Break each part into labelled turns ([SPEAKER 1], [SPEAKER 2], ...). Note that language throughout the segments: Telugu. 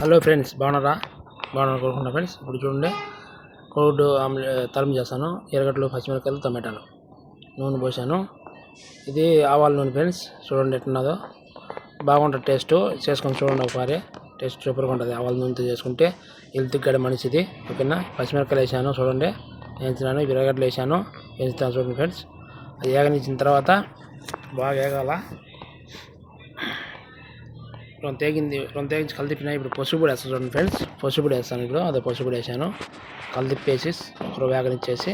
[SPEAKER 1] హలో ఫ్రెండ్స్ బాగున్నారా? బాగున్నారు కోరుకుంటా ఫ్రెండ్స్. ఇప్పుడు చూడండి కోడ్ ఆమ్లె తలం చేస్తాను ఎర్రగడ్డలు పచ్చిమిరకాయలు టమాటాలు. నూనె పోసాను. ఇది ఆవాల నూనె ఫ్రెండ్స్. చూడండి ఎట్టున్నదో బాగుంటుంది టేస్ట్. చేసుకొని చూడండి ఒకసారి. టేస్ట్ సూపర్గా ఉంటుంది. ఆవాల నూనెతో చేసుకుంటే హెల్త్ గడ మనిషిది. ఓకేనా? పచ్చిమిరకాయలు వేసాను చూడండి. వేయించినాను ఎర్రగడ్డలు వేసాను. వేయించుతాను చూడండి ఫ్రెండ్స్. అది ఏగనిచ్చిన తర్వాత బాగా వేగాల. రెండు తేగింది రెండు తేగించి కలిదిప్పిన ఇప్పుడు పసుపు వేస్తాను చూడండి ఫ్రెండ్స్. పసుపు వేస్తాను ఇప్పుడు. అదే పసుపు వేసాను. వేసాను కలిదిప్పేసి ఒక వేగనిచ్చేసి.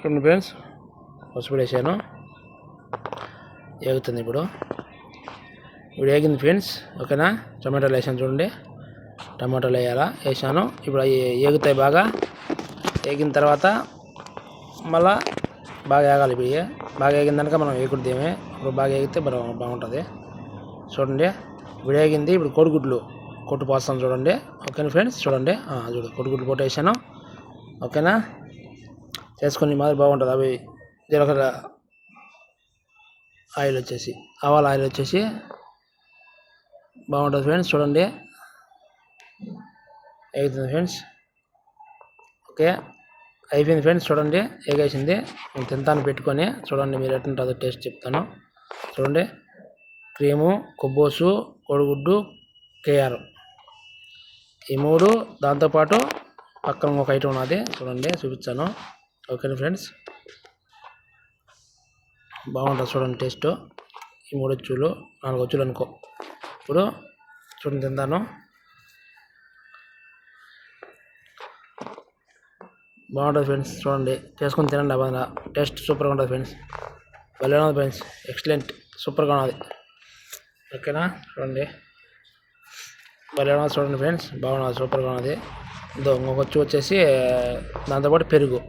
[SPEAKER 1] చూడండి ఫ్రెండ్స్ పసుపు వేసాను. ఏగుతుంది ఇప్పుడు. ఇప్పుడు ఏగింది ఫ్రెండ్స్ ఓకేనా? టమాటాలు వేసాను చూడండి. టమాటాలు వేయాలా? వేసాను. ఇప్పుడు అవి ఏగుతాయి బాగా. ఏగిన తర్వాత మళ్ళా బాగా వేగాలి ఇప్పుడు ఇవి. బాగా వేగిందనక మనం వేయకూడదు ఇప్పుడు బాగా వేగితే మనం బాగుంటుంది. చూడండి. ఇప్పుడు వేగింది ఇప్పుడు కోడిగుడ్లు కొట్టు పోస్తాను చూడండి. ఓకేనా ఫ్రెండ్స్? చూడండి. చూడండి చూడు. కోడిగుడ్లు ఓకేనా? చేసుకుని మాదిరి బాగుంటుంది. అవి జీలకర్ర ఆయిల్ వచ్చేసి ఆవాల ఆయిల్ వచ్చేసి బాగుంటుంది ఫ్రెండ్స్. చూడండి. వేగుతుంది ఫ్రెండ్స్? ఓకే. అయిపోయింది ఫ్రెండ్స్ చూడండి ఏగేసింది. నేను తింటాను పెట్టుకొని. చూడండి మీరు ఎట్లుంటుందో టేస్ట్ చెప్తాను. చూడండి క్రీము కొబ్బోసు కోడిగుడ్డు కేఆర్. ఈ మూడు దాంతోపాటు పక్కన ఒక ఐటమ్ ఉన్నది. చూడండి చూపించాను ఓకేనా ఫ్రెండ్స్? బాగుంటుంది చూడండి టేస్ట్. ఈ మూడు వచ్చులు నాలుగు వచ్చులు అనుకో. ఇప్పుడు చూడండి తింటాను బాగుంటుంది ఫ్రెండ్స్ చూడండి. చేసుకొని తినండి బాగా టేస్ట్ సూపర్గా ఉంటుంది ఫ్రెండ్స్. భలే ఉన్నది ఫ్రెండ్స్. ఎక్సలెంట్ సూపర్గా ఉన్నది. ఓకేనా? చూడండి. భలే ఉన్నది చూడండి ఫ్రెండ్స్. బాగున్నది సూపర్గా ఉన్నది. ఇదో ఇంకొక వచ్చి వచ్చేసి దాంతోపాటు పెరుగు.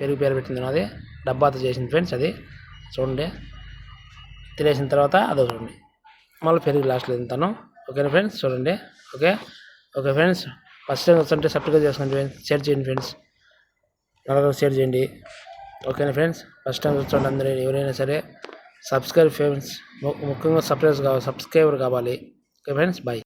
[SPEAKER 1] పెరుగు పేరు పెట్టింది ఉన్నది డబ్బాతో చేసింది ఫ్రెండ్స్ అది. చూడండి. తినేసిన తర్వాత అదో చూడండి. మళ్ళీ పెరుగు లాస్ట్లో తింటాను. ఓకేనా ఫ్రెండ్స్? చూడండి. Okay? Okay friends. First time వస్తుంటే సబ్స్క్రైబ్ చేసుకోండి ఫ్రెండ్స్ షేర్ చేయండి ఫ్రెండ్స్. నలభై షేర్ చేయండి. ఓకేనా ఫ్రెండ్స్? ఫస్ట్ టైం వచ్చేవాళ్ళు అందరూ ఎవరైనా సరే సబ్స్క్రైబ్ ఫ్రెండ్స్ ముఖ్యంగా సబ్స్క్రైబ్ కావాలి సబ్స్క్రైబర్ కావాలి. Okay friends? బాయ్.